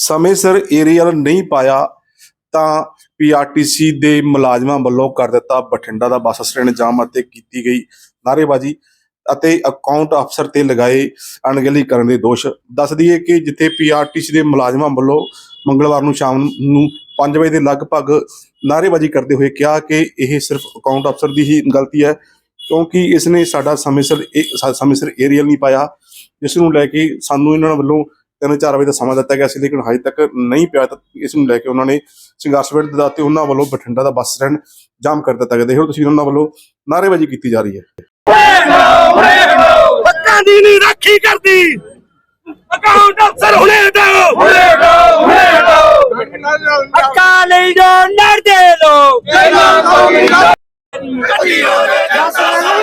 ਸਮੇਂ ਸਿਰ ਏਰੀਅਲ ਨਹੀਂ ਪਾਇਆ, ਤਾਂ ਪੀਆਰਟੀਸੀ ਦੇ ਮੁਲਾਜ਼ਮਾਂ ਵੱਲੋਂ ਕਰ ਦਿੱਤਾ ਬਠਿੰਡਾ ਦਾ ਬੱਸ ਸਟੈਂਡ ਜਾਮ ਅਤੇ ਕੀਤੀ ਗਈ ਨਾਅਰੇਬਾਜ਼ੀ ਅਤੇ ਅਕਾਊਂਟ ਅਫਸਰ ਤੇ ਲਗਾਏ ਅਣਗਹਿਲੀ ਕਰਨ ਦੇ ਦੋਸ਼। ਦੱਸ ਦਈਏ ਕਿ ਜਿੱਥੇ ਪੀਆਰਟੀਸੀ ਦੇ ਮੁਲਾਜ਼ਮਾਂ ਵੱਲੋਂ ਮੰਗਲਵਾਰ ਨੂੰ ਸ਼ਾਮ ਨੂੰ 5 ਵਜੇ ਦੇ ਲਗਭਗ ਨਾਅਰੇਬਾਜ਼ੀ ਕਰਦੇ ਹੋਏ ਕਿਹਾ ਕਿ ਇਹ ਸਿਰਫ ਅਕਾਊਂਟ ਅਫਸਰ ਦੀ ਹੀ ਗਲਤੀ ਹੈ, ਕਿਉਂਕਿ ਇਸ ਨੇ ਸਾਡਾ ਸਮੇਂ ਸਿਰ ਇਹ- ਸਾ- ਸਮੇਂ ਸਿਰ ਏਰੀਅਲ ਨਹੀਂ ਪਾਇਆ, ਜਿਸ ਨੂੰ ਲੈ ਕੇ ਸਾਨੂੰ ਇਹਨਾਂ ਵੱਲੋਂ ਤਿੰਨ ਚਾਰ ਵਜੇ ਦਾ ਸਮਾਂ ਦਿੱਤਾ ਗਿਆ ਸੀ ਲੇਕਿਨ ਹਜੇ ਤੱਕ ਨਹੀਂ ਪਿਆ ਤਾਂ ਇਸ ਨੂੰ ਲੈ ਕੇ ਉਹਨਾਂ ਨੇ ਸੰਘਰਸ਼ ਵੇਟ ਦਿੱਤਾ ਤੇ ਉਹਨਾਂ ਵੱਲੋਂ ਬਠਿੰਡਾ ਦਾ ਬੱਸ ਸਟੈਂਡ ਜਾਮ ਕਰ ਦਿੱਤਾ ਗਿਆ। ਦੇਖੋ ਤੁਸੀਂ ਉਹਨਾਂ ਵੱਲੋਂ ਨਾਅਰੇਬਾਜ਼ੀ ਕੀਤੀ ਜਾ ਰਹੀ ਹੈ। ਹੱਕਾਂ ਦੀ ਨਹੀਂ ਰਾਖੀ ਕਰਦੀ। ਅਕਾਊਂਟ ਅਫਸਰ ਹੁਣੇ ਹਟਾਓ ਹੁਣੇ ਹਟਾਓ ਹੁਣੇ ਹਟਾਓ ਹੱਕਾਂ ਲਈ ਜੋ ਲੋਕ। ਪੰਜਾਬ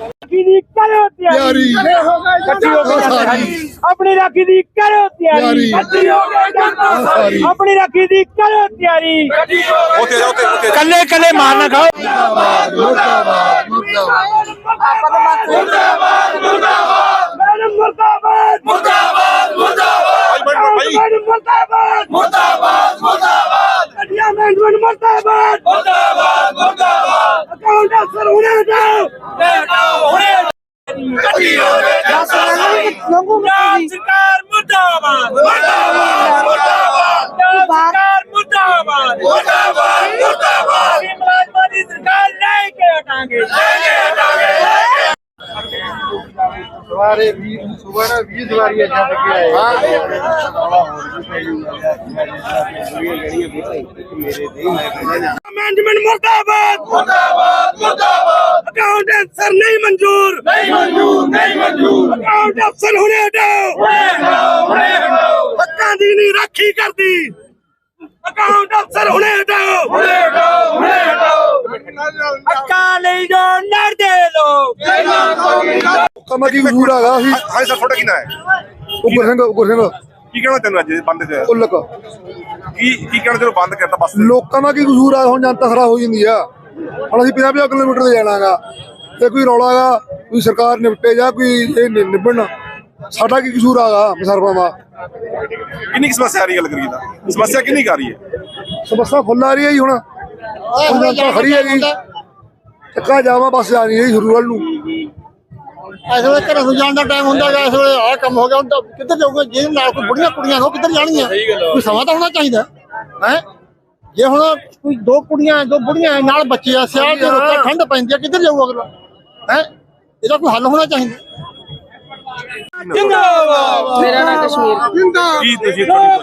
ਰਾਖੀ ਦੀ ਕਰੋ ਤਿਆਰੀ। ਇਕੱਠੀ ਹੋ ਕੇ ਸਾਰੀ। ਆਪਣੀ ਰਾਖੀ ਦੀ ਕਰੋ ਤਿਆਰੀ। ਇਕੱਠੀ ਹੋ ਕੇ ਜਨਤਾ ਸਾਰੀ। ਆਪਣੀ ਰਾਖੀ ਦੀ ਕਰੋ ਤਿਆਰੀ। ਉੱਥੇ ਉੱਥੇ ਉੱਥੇ। ਕੱਲੇ ਕੱਲੇ ਮਾਰ ਨਾ ਖਾਓ। ਮੁਰਦਾਬਾਦ ਮੁਰਦਾਬਾਦ। ਮੁਰਦਾਬਾਦ ਮੁਰਦਾਬਾਦ। ਮੁਰਦਾਬਾਦ ਗੱਡੀਆਂ ਮੈਡਮ ਮੁਰਦਾਬਾਦ ਮੁਰਦਾਬਾਦ ਮੁਰਦਾਬਾਦ ਅਕਾਊਂਟ ਅਫਸਰ ਹੁਣੇ ਹਟਾਓ ਹਟਾਓ ਹੁਣੇ ਗੱਡੀ ਹੋ ਗਏ ਪੰਜਾਬ ਸਰਕਾਰ ਮੁਰਦਾਬਾਦ ਮੁਰਦਾਬਾਦ ਮੁਰਦਾਬਾਦ ਸਰਕਾਰ ਮੁਰਦਾਬਾਦ ਮੁਰਦਾਬਾਦ ਮੁਰਦਾਬਾਦ ਮੁਲਾਜ਼ਮਾਂ ਦੀ ਸਰਕਾਰ ਲੈ ਕੇ ਹਟਾਂਗੇ ਲੈ ਕੇ ਸਵਾਰੇ 20 ਸਵੇਰ 20 ਸਵਾਰੀਆਂ ਛੱਡ ਕੇ ਆਏ। ਮੈਨੇਜਮੈਂਟ ਮੁਰਦਾਬਾਦ। ਮੁਰਦਾਬਾਦ ਮੁਰਦਾਬਾਦ। ਅਕਾਊਂਟ ਅਫਸਰ ਨਹੀਂ ਮਨਜ਼ੂਰ। ਨਹੀਂ ਮਨਜ਼ੂਰ ਨਹੀਂ ਮਨਜ਼ੂਰ। ਅਕਾਊਂਟ ਅਫਸਰ ਹੁਣੇ ਹਟਾਓ। ਹੁਣੇ ਹਟਾਓ ਹੁਣੇ ਹਟਾਓ। ਹੱਕਾਂ ਦੀ ਨਹੀਂ ਰਾਖੀ ਕਰਦੀ। ਅਕਾਊਂਟ ਅਫਸਰ ਹੁਣੇ ਹਟਾਓ। ਹੁਣੇ ਹਟਾਓ ਹੁਣੇ ਹਟਾਓ। ਹੱਕਾਂ ਲਈ ਜੋ ਲੜਦੇ ਲੋਕ। ਕਮਾ ਕੀ ਕਸੂਰ ਹੈਗਾ? ਅਸੀਂ ਹਾਂ ਸਰ ਤੁਹਾਡਾ ਕਿਹਦਾ ਹੈ? ਉੱਪਰ ਸਿੰਘ ਉੱਪਰ ਸਿੰਘ। ਕੀ ਕਹਿਣਾ ਤੈਨੂੰ ਅੱਜ ਬੰਦ ਕਰ ਉਲਕ ਕੀ ਕੀ ਕਹਿਣਾ ਤੈਨੂੰ ਬੰਦ ਕਰਤਾ ਬੱਸ ਲੋਕਾਂ ਦਾ ਕੀ ਕਸੂਰ ਆ ਹੁਣ ਜਨਤਾ ਖਰਾ ਹੋ ਜਾਂਦੀ ਆ। ਹੁਣ ਅਸੀਂ 50 50 ਕਿਲੋਮੀਟਰ ਤੇ ਜਾਣਾਗਾ ਤੇ ਕੋਈ ਰੌਲਾ ਗਾ ਕੋਈ ਸਰਕਾਰ ਨਿਪਟੇ ਜਾਂ ਕੋਈ ਇਹ ਨਿ- ਨਿਭਣ? ਸਾਡਾ ਕੀ ਕਸੂਰ ਆਗਾ ਮਸਰਫਾਂ ਦਾ? ਕਿੰਨੀ ਕੁ ਸਮੱਸਿਆ ਆ ਰਹੀ ਹੈ ਗੱਲ ਕਰੀ ਤਾਂ? ਸਮੱਸਿਆ ਕਿੰਨੀ ਕੁ ਆ ਰਹੀ ਹੈ? ਸਮੱਸਿਆ ਫੁੱਲ ਆ ਰਹੀ ਹੈ ਜੀ ਹੁਣ। ਹੁਣ ਜਨਤਾ ਖੜੀ ਹੈਗੀ। ਚੱਕਾ ਜਾਵਾਂ ਬੱਸ ਜਾ ਰਹੀ ਹੈ ਜੀ ਸ਼ੁਰੂ ਵੱਲ ਨੂੰ। ਇਸ ਵੇਲੇ ਘਰਾਂ ਨੂੰ ਜਾਣ ਦਾ ਟਾਈਮ ਹੁੰਦਾ ਗਾ ਇਸ ਵੇਲੇ ਆਹ ਕੰਮ ਹੋ ਗਿਆ ਹੁਣ ਤਾਂ ਕਿੱਧਰ ਜਾਊਗਾ? ਜੇ ਨਾਲ ਕੋਈ ਬੁੜੀਆਂ ਕੁੜੀਆਂ ਹੋ ਕਿੱਧਰ ਜਾਣਗੀਆਂ? ਕੋਈ ਸਮਾਂ ਤਾਂ ਹੋਣਾ ਚਾਹੀਦਾ ਹੈ? ਜੇ ਹੁਣ ਕੋਈ ਦੋ ਕੁੜੀਆਂ ਦੋ ਬੁੜੀਆਂ ਨਾਲ ਬੱਚੇ ਆ ਸਿਆਲ ਦੇ ਰੁੱਤ ਠੰਡ ਪੈਂਦੀ ਆ ਕਿੱਧਰ ਜਾਊਗਾ ਅਗਲਾ? ਹੈ? ਇਹਦਾ ਕੋਈ ਹੱਲ ਹੋਣਾ ਚਾਹੀਦਾ? ਜਿੰਦਾਬਾਦ। ਮੇਰਾ ਨਾਮ ਕਸ਼ਮੀਰ। ਕੀ ਤੁਸੀਂ ਜਿੰਦਾਬਾਦ।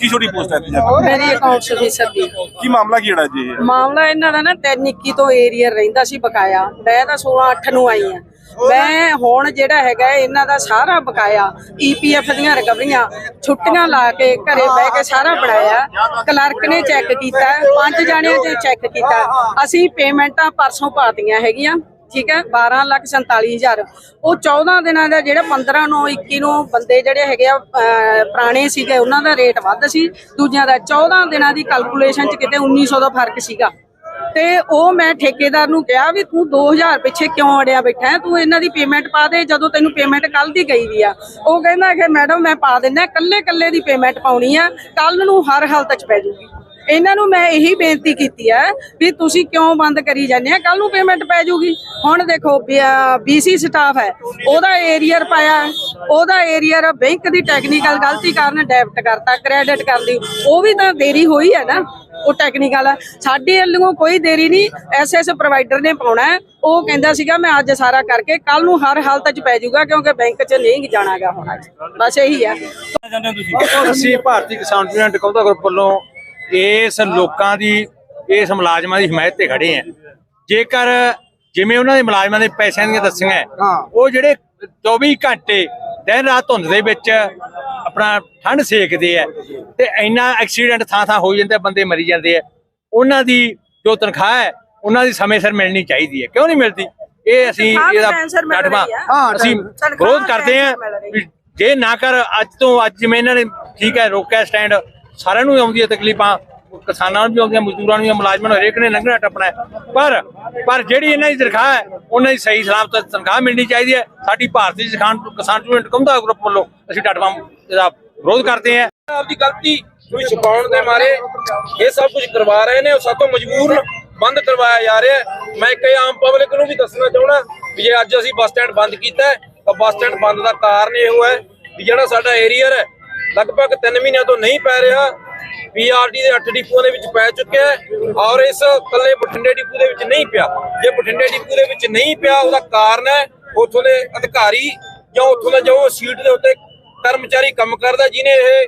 ਕੀ ਛੋਟੀ ਪੋਸਟ ਹੈ ਕੇ? ਮੇਰੀ ਅਕਾਊਂਟਸ ਅਫੀਸਰ ਦੀ। ਕੀ ਮਾਮਲਾ ਕੀ ਜਿਹੜਾ ਜੀ? ਇਹ? ਮਾਮਲਾ ਇਹਨਾਂ ਦਾ ਨਾ 321 ਤੋਂ ਏਰੀਆ ਰਹਿੰਦਾ ਸੀ ਬਕਾਇਆ। ਮੈਂ ਤਾਂ 16 8 ਨੂੰ ਆਈ ਆ ਮੈਂ ਹੁਣ ਜਿਹੜਾ ਹੈਗਾ ਇਹਨਾਂ ਦਾ ਸਾਰਾ ਬਕਾਇਆ ਈਪੀਐਫ ਦੀਆਂ ਰਿਕਵਰੀਆਂ ਛੁੱਟੀਆਂ ਲਾ ਕੇ ਘਰੇ ਬਹਿ ਕੇ ਸਾਰਾ ਬਣਾਇਆ। ਕਲਰਕ ਨੇ ਚੈੱਕ ਕੀਤਾ ਪੰਜ ਜਾਣਿਆਂ ਨੇ ਚੈੱਕ ਕੀਤਾ। ਅਸੀਂ ਪੇਮੈਂਟਾਂ ਪਰਸੋਂ ਪਾਤੀਆਂ ਹੈਗੀਆਂ। ਠੀਕ ਹੈ 12 ਲੱਖ 47000 ਉਹ 14 ਦਿਨਾਂ ਦਾ ਜਿਹੜਾ 15 ਨੂੰ 21 ਨੂੰ ਬੰਦੇ ਜਿਹੜੇ ਹੈਗੇ ਆ ਪੁਰਾਣੇ ਸੀਗੇ, ਉਹਨਾਂ ਦਾ ਰੇਟ ਵੱਧ ਸੀ। ਦੂਜਿਆਂ ਦਾ 14 ਦਿਨਾਂ ਦੀ ਕੈਲਕੂਲੇਸ਼ਨ ਚ ਕਿਤੇ 1900 ਦਾ ਫ਼ਰਕ ਸੀਗਾ। ਤੇ ਉਹ ਮੈਂ ਠੇਕੇਦਾਰ ਨੂੰ ਕਿਹਾ ਵੀ ਤੂੰ 2000 ਪਿੱਛੇ ਕਿਉਂ ਅੜਿਆ ਬੈਠਾ ਹੈ? ਤੂੰ ਇਹਨਾਂ ਦੀ ਪੇਮੈਂਟ ਪਾ ਦੇ, ਜਦੋਂ ਤੈਨੂੰ ਪੇਮੈਂਟ ਕੱਲ ਦੀ ਗਈ ਵੀ ਆ। ਉਹ ਕਹਿੰਦਾ ਕਿ ਮੈਡਮ ਮੈਂ ਪਾ ਦਿੰਦਾ ਕੱਲੇ ਕੱਲੇ ਦੀ ਪੇਮੈਂਟ ਪਾਉਣੀ ਆ ਕੱਲ ਨੂੰ ਹਰ ਹਾਲਤ ਚ ਪੈ ਜੂਗੀ। ਇਹਨਾਂ ਨੂੰ ਮੈਂ ਇਹੀ ਬੇਨਤੀ ਕੀਤੀ ਹੈ ਵੀ ਤੁਸੀਂ ਕਿਉਂ ਬੰਦ ਕਰੀ ਜਾਂਦੇ ਆ? ਕੱਲ ਨੂੰ ਪੇਮੈਂਟ ਪੈ ਜੂਗੀ। ਹੁਣ ਦੇਖੋ ਬੀਸੀ ਸਟਾਫ ਹੈ, ਉਹਦਾ ਏਰੀਅਰ ਪਾਇਆ ਉਹਦਾ ਏਰੀਅਰ ਬੈਂਕ ਦੀ ਟੈਕਨੀਕਲ ਗਲਤੀ ਕਾਰਨ ਡੈਬਿਟ ਕਰਤਾ ਕ੍ਰੈਡਿਟ ਕਰ ਲਈ। ਉਹ ਵੀ ਤਾਂ ਦੇਰੀ ਹੋਈ ਹੈ ਨਾ, ਉਹ ਟੈਕਨੀਕਲ ਹੈ ਸਾਡੇ ਵੱਲੋਂ ਕੋਈ ਦੇਰੀ ਨਹੀਂ ਐਸਐਸ ਪ੍ਰੋਵਾਈਡਰ ਨੇ ਪਾਉਣਾ ਉਹ ਕਹਿੰਦਾ ਸੀਗਾ, ਮੈਂ ਅੱਜ ਸਾਰਾ ਕਰਕੇ ਕੱਲ ਨੂੰ ਹਰ ਹਾਲਤ 'ਚ ਪੈ ਜਾਊਗਾ ਕਿਉਂਕਿ ਬੈਂਕ 'ਚ ਨਹੀਂ ਜਾਣਾਗਾ ਹੁਣ ਬਸ ਇਹੀ ਹੈ। ਅਸੀਂ ਭਾਰਤੀ ਕਿਸਾਨ ਯੂਨੀਅਨ ਟਕੌਦਾ ਗਰੁੱਪ ਵੱਲੋਂ ਇਸ ਲੋਕਾਂ ਦੀ ਇਸ ਮੁਲਾਜ਼ਮਾਂ ਦੀ ਹਮਾਇਤ ਤੇ ਖੜੇ ਆ ਜੇਕਰ ਜਿਵੇਂ ਉਹਨਾਂ ਦੇ ਮੁਲਾਜ਼ਮਾਂ ਦੇ ਪੈਸਿਆਂ ਦੀਆਂ ਦੱਸੀਆਂ ਉਹ ਜਿਹੜੇ 24 ਘੰਟੇ ਦਿਨ ਰਾਤ ਧੁੰਦ ਦੇ ਵਿੱਚ ਆਪਣਾ ਠੰਡ ਸੇਕਦੇ ਆ ਤੇ ਇੰਨਾ ਐਕਸੀਡੈਂਟ ਥਾਂ ਥਾਂ ਹੋ ਜਾਂਦੇ ਬੰਦੇ ਮਰੀ ਜਾਂਦੇ ਆ ਉਹਨਾਂ ਦੀ ਜੋ ਤਨਖਾਹ ਹੈ ਉਹਨਾਂ ਦੀ ਸਮੇਂ ਸਿਰ ਮਿਲਣੀ ਚਾਹੀਦੀ ਹੈ। ਕਿਉਂ ਨਹੀਂ ਮਿਲਦੀ? ਇਹ ਅਸੀਂ ਇਹਦਾ ਡਾਟਵਾ ਹੈ। ਅਸੀਂ ਵਿਰੋਧ ਕਰਦੇ ਆ ਜੇ ਨਾ ਕਰ ਅੱਜ ਤੋਂ ਅੱਜ ਜਿਵੇਂ ਇਹਨਾਂ ਨੇ ਠੀਕ ਹੈ ਰੋਕਿਆ ਸਟੈਂਡ ਸਾਰਿਆਂ ਨੂੰ ਆਉਂਦੀ ਹੈ ਤਕਲੀਫਾਂ, ਕਿਸਾਨਾਂ ਨੂੰ ਵੀ ਆਉਂਦੀਆਂ, ਮਜ਼ਦੂਰਾਂ ਨੂੰ ਵੀ, ਮੁਲਾਜ਼ਮਾਂ ਨੂੰ ਹਰੇਕ ਨੇ ਲੰਘਣਾ ਟੱਪਣਾ ਪਰ ਪਰ ਜਿਹੜੀ ਇਹਨਾਂ ਦੀ ਤਨਖਾਹ ਹੈ, ਉਹਨਾਂ ਦੀ ਸਹੀ ਸਲਾਮਤ ਤਨਖਾਹ ਮਿਲਣੀ ਚਾਹੀਦੀ ਹੈ। ਸਾਡੀ ਭਾਰਤੀ ਕਿਸਾਨ ਕਿਸਾਨ ਸਟੂਡੈਂਟ ਕਮਦਾ ਗਰੁੱਪ ਵੱਲੋਂ ਅਸੀਂ ਡਟਵਾ ਇਹਦਾ ਵਿਰੋਧ ਕਰਦੇ ਹਾਂ। ਆਪਦੀ ਗਲਤੀ ਕੋਈ ਛੁਪਾਉਣ ਦੇ ਮਾਰੇ, ਇਹ ਸਭ ਕੁਝ ਕਰਵਾ ਰਹੇ ਨੇ, ਉਹ ਸਾਤੋਂ ਮਜਬੂਰ ਬੰਦ ਕਰਵਾਇਆ ਜਾ ਰਿਹਾ ਹੈ। ਮੈਂ ਕਈ ਆਮ ਪਬਲਿਕ ਨੂੰ ਵੀ ਦੱਸਣਾ ਚਾਹਣਾ ਵੀ ਜੇ ਅੱਜ ਅਸੀਂ ਬੱਸ ਸਟੈਂਡ ਬੰਦ ਕੀਤਾ ਤਾਂ ਬੱਸ ਸਟੈਂਡ ਬੰਦ ਦਾ ਕਾਰਨ ਇਹੋ ਹੈ ਵੀ ਜਿਹੜਾ ਸਾਡਾ ਏਰੀਆ ਹੈ ਲਗਭਗ 3 ਮਹੀਨਿਆਂ ਤੋਂ ਨਹੀਂ ਪੈ ਰਿਹਾ। ਪੀਆਰਡੀ ਦੇ 8 ਡਿਪੂਆਂ ਦੇ ਵਿੱਚ ਪੈ ਚੁੱਕਿਆ ਔਰ ਇਸ ਕੱਲੇ ਬਠਿੰਡੇ ਡਿਪੂ ਦੇ ਵਿੱਚ ਨਹੀਂ ਪਿਆ। ਜੇ ਬਠਿੰਡੇ ਡਿਪੂ ਦੇ ਵਿੱਚ ਨਹੀਂ ਪਿਆ, ਉਹਦਾ ਕਾਰਨ ਹੈ ਉੱਥੋਂ ਦੇ ਅਧਿਕਾਰੀ ਜਾਂ ਉੱਥੋਂ ਦਾ ਜੋ ਸੀਟ ਦੇ ਉੱਤੇ ਕਰਮਚਾਰੀ ਕੰਮ ਕਰਦਾ, ਜਿਹਨੇ ਇਹ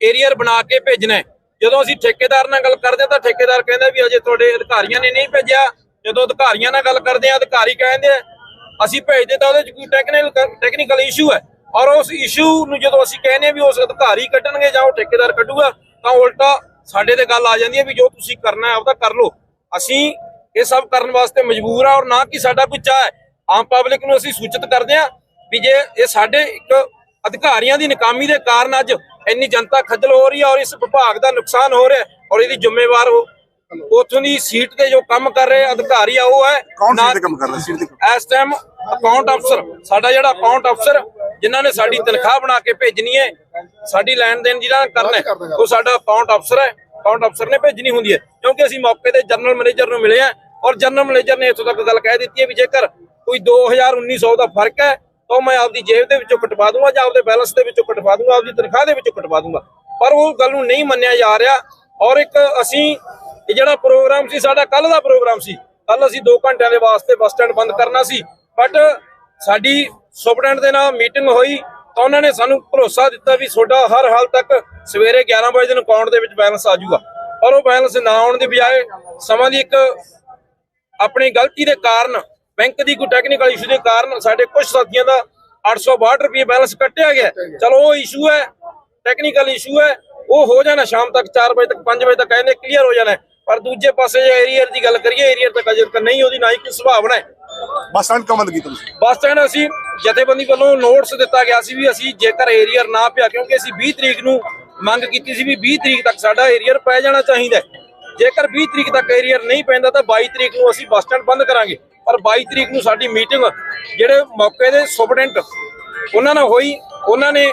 ਏਰੀਅਰ ਬਣਾ ਕੇ ਭੇਜਣਾ ਜਦੋਂ ਅਸੀਂ ਠੇਕੇਦਾਰ ਨਾਲ ਗੱਲ ਕਰਦੇ ਹਾਂ ਤਾਂ ਠੇਕੇਦਾਰ ਕਹਿੰਦਾ ਵੀ ਅਜੇ ਤੁਹਾਡੇ ਅਧਿਕਾਰੀਆਂ ਨੇ ਨਹੀਂ ਭੇਜਿਆ। ਜਦੋਂ ਅਧਿਕਾਰੀਆਂ ਨਾਲ ਗੱਲ ਕਰਦੇ ਆ ਅਧਿਕਾਰੀ ਕਹਿੰਦੇ ਅਸੀਂ ਭੇਜਦੇ ਤਾਂ ਉਹਦੇ ਚ ਕੋਈ ਟੈਕਨੀਕਲ ਟੈਕਨੀਕਲ ਇਸ਼ੂ ਹੈ। ਔਰ ਉਸ ਇਸ਼ੂ ਨੂੰ ਜਦੋਂ ਅਸੀਂ ਕਹਿੰਦੇ ਵੀ ਉਸ ਅਧਿਕਾਰੀ ਕੱਢਣਗੇ ਜਾਂ ਉਹ ਠੇਕੇਦਾਰ ਕੱਢੂਗਾ, ਤਾਂ ਉਲਟਾ ਸਾਡੇ ਤੇ ਗੱਲ ਆ ਜਾਂਦੀ ਹੈ ਵੀ ਜੋ ਤੁਸੀਂ ਕਰਨਾ ਹੈ ਆਪਦਾ ਕਰ ਲਓ। ਅਸੀਂ ਇਹ ਸਭ ਕਰਨ ਵਾਸਤੇ ਮਜਬੂਰ ਆ ਔਰ ਨਾ ਕਿ ਸਾਡਾ ਕੋਈ ਚਾਹ ਹੈ। ਆਮ ਪਬਲਿਕ ਨੂੰ ਅਸੀਂ ਸੂਚਿਤ ਕਰਦੇ ਆ ਵੀ ਜੇ ਇਹ ਸਾਡੇ ਇੱਕ ਅਧਿਕਾਰੀਆਂ ਦੀ ਨਕਾਮੀ ਦੇ ਕਾਰਨ ਅੱਜ ਇੰਨੀ ਜਨਤਾ ਖੱਜਲ ਹੋ ਰਹੀ ਹੈ ਔਰ ਇਸ ਵਿਭਾਗ ਦਾ ਨੁਕਸਾਨ ਹੋ ਰਿਹਾ ਔਰ ਇਹਦੀ ਜ਼ਿੰਮੇਵਾਰ ਉਹ ਉਥੋਂ ਦੀ ਸੀਟ ਤੇ ਜੋ ਕੰਮ ਕਰ ਰਹੇ ਅਧਿਕਾਰੀ ਆ ਉਹ ਹੈ ਕੌਣ ਸੀਟ ਤੇ ਕੰਮ ਕਰਦਾ ਸੀਟ ਤੇ ਇਸ ਟਾਈਮ ਅਕਾਊਂਟ ਅਫਸਰ ਸਾਡਾ ਜਿਹੜਾ ਅਕਾਊਂਟ ਅਫਸਰ ਜਿਨ੍ਹਾਂ ਨੇ ਸਾਡੀ ਤਨਖਾਹ ਬਣਾ ਕੇ ਭੇਜਣੀ ਹੈ ਸਾਡੀ ਲੈਣ ਦੇਣ ਜਿਹੜਾ ਕਰਨਾ ਹੈ, ਉਹ ਸਾਡਾ ਅਕਾਊਂਟ ਅਫਸਰ ਹੈ। ਅਕਾਊਂਟ ਅਫਸਰ ਨੇ ਭੇਜਣੀ ਹੁੰਦੀ ਹੈ ਕਿਉਂਕਿ ਅਸੀਂ ਮੌਕੇ ਤੇ ਜਨਰਲ ਮੈਨੇਜਰ ਨੂੰ ਮਿਲੇ ਆ ਔਰ ਜਨਰਲ ਮੈਨੇਜਰ ਨੇ ਇੱਥੋਂ ਤੱਕ ਗੱਲ ਕਹਿ ਦਿੱਤੀ ਹੈ ਵੀ ਜੇਕਰ ਕੋਈ 2000 ਦਾ ਫ਼ਰਕ ਹੈ ਤਾਂ ਮੈਂ ਆਪਦੀ ਜੇਬ ਦੇ ਵਿੱਚੋਂ ਕਟਵਾ ਦੂੰਗਾ ਜਾਂ ਆਪਦੇ ਬੈਲੈਂਸ ਦੇ ਵਿੱਚੋਂ ਕਟਵਾ ਦੂੰਗਾ ਆਪਦੀ ਤਨਖਾਹ ਦੇ ਵਿੱਚੋਂ ਕਟਵਾ ਦੂੰਗਾ। ਪਰ ਉਹ ਗੱਲ ਨੂੰ ਨਹੀਂ ਮੰਨਿਆ ਜਾ ਰਿਹਾ ਔਰ ਇੱਕ ਅਸੀਂ ਇਹ ਜਿਹੜਾ ਪ੍ਰੋਗਰਾਮ ਸੀ, ਸਾਡਾ ਕੱਲ ਦਾ ਪ੍ਰੋਗਰਾਮ ਸੀ। ਕੱਲ ਅਸੀਂ 2 ਘੰਟਿਆਂ ਦੇ ਵਾਸਤੇ ਬੱਸ ਸਟੈਂਡ ਬੰਦ ਕਰਨਾ ਸੀ। ਬਟ ਸਾਡੀ ਸੁਪਰਡੈਂਟ ਦੇ ਨਾਲ ਮੀਟਿੰਗ ਹੋਈ ਤਾਂ ਉਹਨਾਂ ਨੇ ਸਾਨੂੰ ਭਰੋਸਾ ਦਿੱਤਾ ਵੀ ਤੁਹਾਡਾ ਹਰ ਹਾਲ ਤੱਕ ਸਵੇਰੇ 11 ਵਜੇ ਦਿਨ ਅਕਾਊਂਟ ਦੇ ਵਿੱਚ ਬੈਲੈਂਸ ਆ ਜਾਊਗਾ। ਪਰ ਉਹ ਬੈਲੈਂਸ ਨਾ ਆਉਣ ਦੀ ਬਜਾਏ ਸਮਾਂ ਦੀ ਇੱਕ ਆਪਣੀ ਗਲਤੀ ਦੇ ਕਾਰਨ, ਬੈਂਕ ਦੀ ਕੋਈ ਟੈਕਨੀਕਲ ਇਸ਼ੂ ਦੇ ਕਾਰਨ ਸਾਡੇ ਕੁਝ ਸਾਥੀਆਂ ਦਾ 862 ਰੁਪਏ ਬੈਲੈਂਸ ਕੱਟਿਆ ਗਿਆ। ਚਲੋ ਉਹ ਇਸ਼ੂ ਹੈ ਟੈਕਨੀਕਲ ਇਸ਼ੂ ਹੈ, ਉਹ ਹੋ ਜਾਣਾ ਸ਼ਾਮ ਤੱਕ 4 ਵਜੇ ਤੱਕ 5 ਵਜੇ ਤੱਕ ਕਹਿੰਦੇ ਕਲੀਅਰ ਹੋ ਜਾਣਾ ਪਰ ਦੂਜੇ ਪਾਸੇ ਜੇ ਏਰੀਅਰ ਦੀ ਗੱਲ ਕਰੀਏ ਏਰੀਅਰ ਤੱਕ ਅਜੇ ਤੱਕ ਨਹੀਂ ਉਹਦੀ ਨਾ ਹੀ ਕੋਈ ਸੰਭਾਵਨਾ ਹੈ। ਬੱਸ ਸਟੈਂਡ ਕਮਲ ਕੀਤਾ ਤੁਸੀਂ? ਬੱਸ ਸਟੈਂਡ ਅਸੀਂ ਜਥੇਬੰਦੀ ਵੱਲੋਂ ਨੋਟਿਸ ਦਿੱਤਾ ਗਿਆ ਸੀ ਵੀ ਅਸੀਂ ਜੇਕਰ ਏਰੀਅਰ ਨਾ ਪਿਆ ਕਿਉਂਕਿ ਅਸੀਂ 20 ਤਰੀਕ ਨੂੰ ਮੰਗ ਕੀਤੀ ਸੀ ਵੀ 20 ਤਰੀਕ ਤੱਕ ਸਾਡਾ ਏਰੀਅਰ ਪੈ ਜਾਣਾ ਚਾਹੀਦਾ। ਜੇਕਰ 20 ਤਰੀਕ ਤੱਕ ਏਰੀਅਰ ਨਹੀਂ ਪੈਂਦਾ ਤਾਂ 22 ਤਰੀਕ ਨੂੰ ਅਸੀਂ ਬੱਸ ਸਟੈਂਡ ਬੰਦ ਕਰਾਂਗੇ। ਪਰ 22 ਤਰੀਕ ਨੂੰ ਸਾਡੀ ਮੀਟਿੰਗ ਜਿਹੜੇ ਮੌਕੇ ਦੇ ਸੁਪਰਡੈਂਟ ਉਹਨਾਂ ਨਾਲ ਹੋਈ। ਉਹਨਾਂ ਨੇ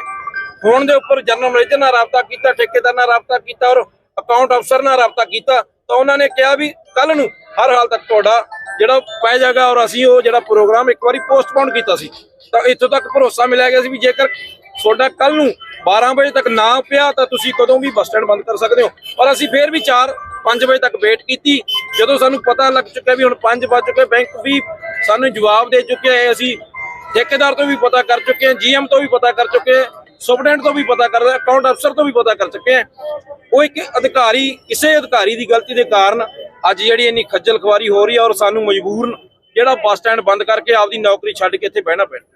ਫੋਨ ਦੇ ਉੱਪਰ ਜਨਰਲ ਮੈਨੇਜਰ ਨਾਲ ਰਾਬਤਾ ਕੀਤਾ ਠੇਕੇਦਾਰ ਨਾਲ ਰਾਬਤਾ ਕੀਤਾ ਔਰ ਅਕਾਊਂਟ ਅਫਸਰ ਨਾਲ ਰਾਬਤਾ ਕੀਤਾ। ਤਾਂ ਉਹਨਾਂ ਨੇ ਕਿਹਾ ਵੀ ਕੱਲ ਨੂੰ ਹਰ ਹਾਲ ਤੱਕ ਤੁਹਾਡਾ ਜਿਹੜਾ ਪੈ ਜਾਏਗਾ ਔਰ ਅਸੀਂ ਉਹ ਜਿਹੜਾ ਪ੍ਰੋਗਰਾਮ ਇੱਕ ਵਾਰੀ ਪੋਸਟਪੋਨ ਕੀਤਾ ਸੀ। ਤਾਂ ਇੱਥੋਂ ਤੱਕ ਭਰੋਸਾ ਮਿਲਿਆ ਗਿਆ ਸੀ ਵੀ ਜੇਕਰ ਤੁਹਾਡਾ ਕੱਲ ਨੂੰ 12 ਵਜੇ ਤੱਕ ਨਾ ਪਿਆ ਤਾਂ ਤੁਸੀਂ ਕਦੋਂ ਵੀ ਬੱਸ ਸਟੈਂਡ ਬੰਦ ਕਰ ਸਕਦੇ ਹੋ। ਪਰ ਅਸੀਂ ਫੇਰ ਵੀ 4 5 ਵਜੇ ਤੱਕ ਵੇਟ ਕੀਤੀ। ਜਦੋਂ ਸਾਨੂੰ ਪਤਾ ਲੱਗ ਚੁੱਕਿਆ ਵੀ ਹੁਣ 5 ਵੱਜ ਚੁੱਕੇ, ਬੈਂਕ ਵੀ ਸਾਨੂੰ ਜਵਾਬ ਦੇ ਚੁੱਕਿਆ ਹੈ ਅਸੀਂ ਠੇਕੇਦਾਰ ਤੋਂ ਵੀ ਪਤਾ ਕਰ ਚੁੱਕੇ ਹਾਂ ਜੀਐਮ ਤੋਂ ਵੀ ਪਤਾ ਕਰ ਚੁੱਕੇ ਹਾਂ ਸੁਪਰਡੈਂਟ ਤੋਂ ਵੀ ਪਤਾ ਕਰਦਾ ਅਕਾਊਂਟ ਅਫਸਰ ਤੋਂ ਵੀ ਪਤਾ ਕਰ ਚੁੱਕੇ ਹਾਂ ਉਹ ਇੱਕ ਅਧਿਕਾਰੀ, ਕਿਸੇ ਅਧਿਕਾਰੀ ਦੀ ਗਲਤੀ ਦੇ ਕਾਰਨ ਅੱਜ ਜਿਹੜੀ ਇੰਨੀ ਖੱਜਲ ਖੁਆਰੀ ਹੋ ਰਹੀ ਹੈ ਔਰ ਸਾਨੂੰ ਮਜਬੂਰਨ ਜਿਹੜਾ ਬੱਸ ਸਟੈਂਡ ਬੰਦ ਕਰਕੇ ਆਪਦੀ ਨੌਕਰੀ ਛੱਡ ਕੇ ਇੱਥੇ ਬਹਿਣਾ ਪੈਣਾ